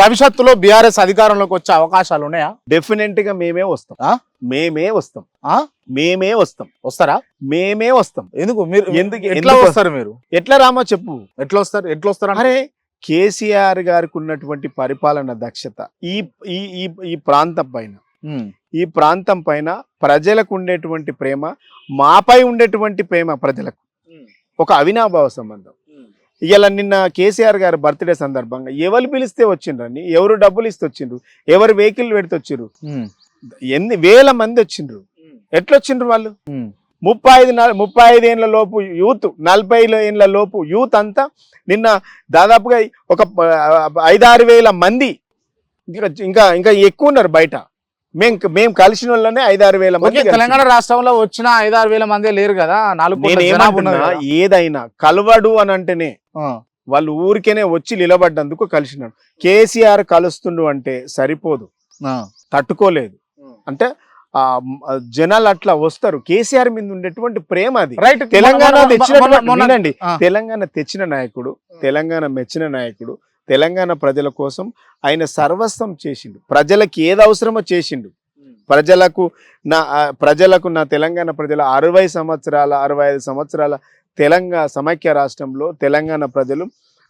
భవిష్యత్తులో బీఆర్ఎస్ అధికారంలోకి వచ్చే అవకాశాలు ఉన్నాయా? డెఫినెట్గా మేమే వస్తాం? మేమే వస్తాం. ఆ? మేమే వస్తాం. వస్తారా? మేమే వస్తాం. ఎందుకు? మీరు ఎందుకు- ఎట్లా వస్తారు మీరు? ఎట్లా రామో చెప్పు. ఎట్లా వస్తారు? ఎట్లా వస్తారు? అరే కేసీఆర్ గారికి ఉన్నటువంటి పరిపాలన దక్షత ఈ ఈ ఈ ప్రాంతం పైన. ఈ ప్రాంతం పైన ప్రజలకు ఉండేటువంటి ప్రేమ మాపై ఉండేటువంటి ప్రేమ ప్రజలకు. ఒక అవినాభావ సంబంధం. ఇలా నిన్న కేసీఆర్ గారి బర్త్డే సందర్భంగా ఎవరు పిలిస్తే వచ్చిండ్రని ఎవరు డబ్బులు ఇస్తే వచ్చిండ్రు? ఎవరు వెహికల్ పెడితే వచ్చిండ్రు? ఎన్ని వేల మంది వచ్చిండ్రు? ఎట్లా వచ్చిండ్రు వాళ్ళు? ముప్పై ఐదు నల- ముప్పై ఐదు ఏళ్ళ లోపు యూత్ నలభై ఏళ్ళ లోపు యూత్ అంతా నిన్న దాదాపుగా ఒక ఐదారు వేల మంది ఇంకా ఇంకా ఇంకా ఎక్కువ ఉన్నారు బయట. మేం మేము కలిసిన వాళ్ళనే ఐదారు వేల మంది తెలంగాణ రాష్ట్రంలో వచ్చిన ఐదారు వేల మందే లేరు కదా? నాలుగు. ఏదైనా కలవడు అని అంటేనే వాళ్ళు ఊరికేనే వచ్చి నిలబడ్డందుకు కలిసినాడు కేసీఆర్ కలుస్తుండు అంటే సరిపోదు. ఆ, తట్టుకోలేదు. అంటే ఆ జనాలు అట్లా వస్తారు. కేసీఆర్ మీద ఉండేటువంటి ప్రేమ అది. రైట్ తెలంగాణ ఆ. తెలంగాణ తెచ్చిన నాయకుడు తెలంగాణ మెచ్చిన నాయకుడు తెలంగాణ ప్రజల కోసం ఆయన సర్వస్వం చేసిండు. ప్రజలకు ఏది అవసరమో చేసిండు. ప్రజలకు నా ప్రజలకు నా తెలంగాణ ప్రజల అరవై సంవత్సరాల అరవై ఐదు సంవత్సరాల తెలంగాణ సమైక్య రాష్ట్రంలో తెలంగాణ ప్రజలు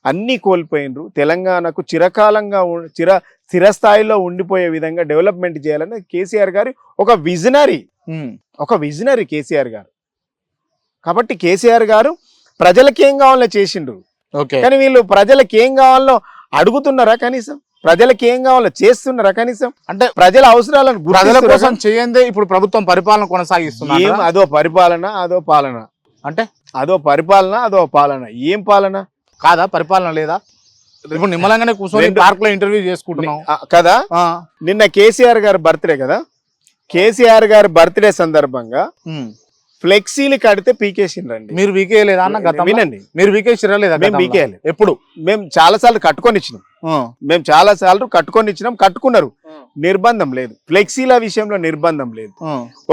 అన్ని కోల్పోయినరు తెలంగాణకు చిరకాలంగా చిర స్థిరస్థాయిలో ఉండిపోయే విధంగా డెవలప్మెంట్ చేయాలని కేసీఆర్ గారి ఒక విజనరీ. ఒక విజనరీ కేసీఆర్ గారు. కాబట్టి కేసీఆర్ గారు ప్రజలకి కావాలో చేసిండ్రు. కానీ వీళ్ళు ప్రజలకి ఏం కావాలో అడుగుతున్నారా కనీసం? ప్రజలకి ఏం కావాలో చేస్తున్నారా కనీసం? అంటే ప్రజల అవసరాలను ప్రజల? కోసం చేయందే ఇప్పుడు ప్రభుత్వం పరిపాలన ఏం కొనసాగిస్తున్నారు అదో పరిపాలన అదో పాలన. అంటే? అదో పరిపాలన అదో పాలన. ఏం పాలన? కాదా? పరిపాలన లేదా? ఇప్పుడు నిమ్మలంగానే కూర్చొని పార్క్లో ఇంటర్వ్యూ చేసుకుంటున్నాం. కదా? నిన్న కేసీఆర్ గారి బర్త్డే కదా? కేసీఆర్ గారి బర్త్డే సందర్భంగా. ఫ్లెక్సీలు కడితే పీకేసిండ్రండి. మీరు వీకే లేదా అన్న గతంలో? వినండి. మీరు వీకేసిరా లేదా మేము? వీకేయాలి. ఎప్పుడు? మేము చాలా సార్లు కట్టుకొని ఇచ్చినాం. మేము చాలా సార్లు కట్టుకొని ఇచ్చినాం కట్టుకున్నారు. నిర్బంధం లేదు. ఫ్లెక్సీల విషయంలో నిర్బంధం లేదు.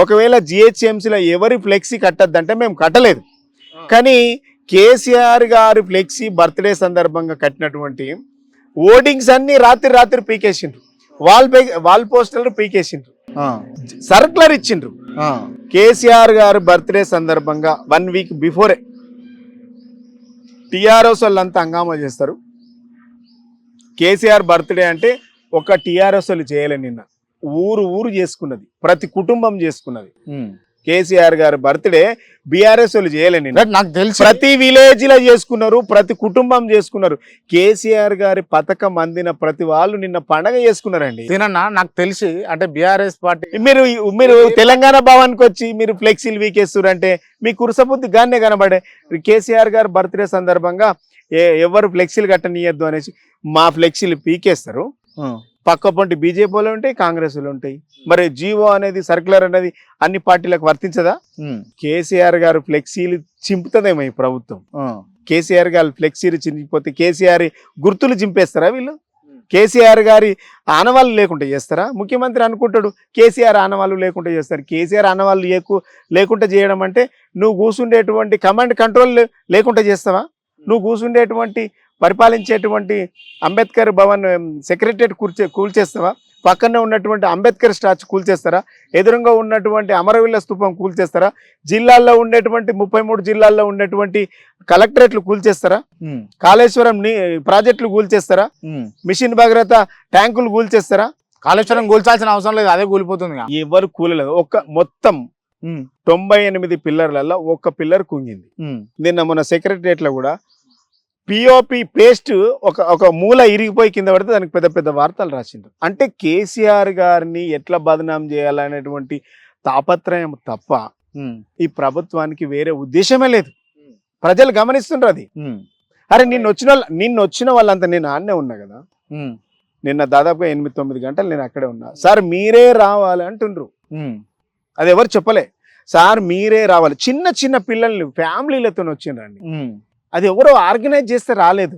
ఒకవేళ జిహెచ్ఎంసీలో ఎవరి ఫ్లెక్సీ కట్టద్దంటే మేము కట్టలేదు. కానీ కేసీఆర్ గారి ఫ్లెక్సీ బర్త్డే సందర్భంగా కట్టినటువంటి ఓటింగ్స్ అన్ని రాత్రి రాత్రి పీకేసిండ్రు. వాల్ వాల్ పోస్టర్లు పీకేసిండ్రు. సర్కులర్ ఇచ్చిండ్రు. కేసీఆర్ గారు బర్త్డే సందర్భంగా వన్ వీక్ బిఫోరే టీఆర్ఎస్ వాళ్ళంతా హంగామా చేస్తారు. కేసీఆర్ బర్త్డే అంటే ఒక టీఆర్ఎస్ వాళ్ళు చేయలే నిన్న. ఊరు ఊరు చేసుకున్నది. ప్రతి కుటుంబం చేసుకున్నది. కేసీఆర్ గారి బర్త్డే బీఆర్ఎస్ వాళ్ళు చేయలే నిన్న. రైట్, నాకు తెలిసి ప్రతి విలేజ్లో చేసుకున్నారు ప్రతి కుటుంబం చేసుకున్నారు. కేసీఆర్ గారి పథకం అందిన ప్రతి వాళ్ళు నిన్న పండగ చేసుకున్నారండి. తినన్నా? నాకు తెలిసి అంటే బిఆర్ఎస్ పార్టీ మీరు మీరు తెలంగాణ భవన్కి వచ్చి మీరు ఫ్లెక్సీలు వీకేస్తారు అంటే మీ కురసబుద్ధి గానే కనబడే. కేసీఆర్ గారు బర్త్డే సందర్భంగా ఎవరు ఫ్లెక్సీలు కట్టనీయద్దు అనేసి మా ఫ్లెక్సీలు పీకేస్తారు. పక్క పొంటి బీజేపీ వాళ్ళు ఉంటాయి కాంగ్రెస్ వాళ్ళు ఉంటాయి. మరి జీవో అనేది సర్క్యులర్ అనేది అన్ని పార్టీలకు వర్తించదా? కేసీఆర్ గారు ఫ్లెక్సీలు చింపుతుందేమో ఈ ప్రభుత్వం. కేసీఆర్ గారు ఫ్లెక్సీలు చింపిపోతే కేసీఆర్ గుర్తులు చింపేస్తారా వీళ్ళు? కేసీఆర్ గారి ఆనవాళ్ళు లేకుండా చేస్తారా? ముఖ్యమంత్రి అనుకుంటాడు కేసీఆర్ ఆనవాళ్ళు లేకుండా చేస్తారు. కేసీఆర్ ఆనవాళ్ళు లేకు లేకుండా చేయడం అంటే నువ్వు కూర్చుండేటువంటి కమాండ్ కంట్రోల్ లేకుండా చేస్తావా? నువ్వు కూర్చుండేటువంటి పరిపాలించేటువంటి అంబేద్కర్ భవన్ సెక్రటరియట్ కూల్చే కూల్చేస్తావా? పక్కనే ఉన్నటువంటి అంబేద్కర్ స్టాచ్యూ కూల్చేస్తారా? ఎదురుగా ఉన్నటువంటి అమరవీళ్ళ స్తూపం కూల్చేస్తారా? జిల్లాల్లో ఉండేటువంటి ముప్పై మూడు జిల్లాల్లో ఉండేటువంటి కలెక్టరేట్లు కూల్చేస్తారా? కాళేశ్వరం ప్రాజెక్టులు కూల్చేస్తారా? మిషన్ భగీరథ ట్యాంకులు కూల్చేస్తారా? కాళేశ్వరం కూల్చాల్సిన అవసరం లేదు అదే కూలిపోతుంది ఎవరు కూలలేదు. ఒక్క మొత్తం తొంభై ఎనిమిది పిల్లర్లలో ఒక్క పిల్లర్ కుంగింది. నిన్న మన సెక్రటరియట్లో కూడా పిఓపి పేస్ట్ ఒక ఒక మూల ఇరిగిపోయి కింద పడితే దానికి పెద్ద పెద్ద వార్తలు రాసిండ్రు. అంటే కేసీఆర్ గారిని ఎట్లా బదనాం చేయాలనేటువంటి తాపత్రయం తప్ప ఈ ప్రభుత్వానికి వేరే ఉద్దేశమే లేదు. ప్రజలు గమనిస్తుండ్రు అది. అరే నిన్న వచ్చిన వాళ్ళ నిన్న వచ్చిన వాళ్ళంతా నేను ఆడనే ఉన్నా కదా? నిన్న దాదాపుగా ఎనిమిది తొమ్మిది గంటలు నేను అక్కడే ఉన్నా. సార్ మీరే రావాలి అంటుండ్రు. అది ఎవరు చెప్పలే. సార్ మీరే రావాలి. చిన్న చిన్న పిల్లల్ని ఫ్యామిలీలతో వచ్చిండ్రండి అది ఎవరో ఆర్గనైజ్ చేస్తే రాలేదు.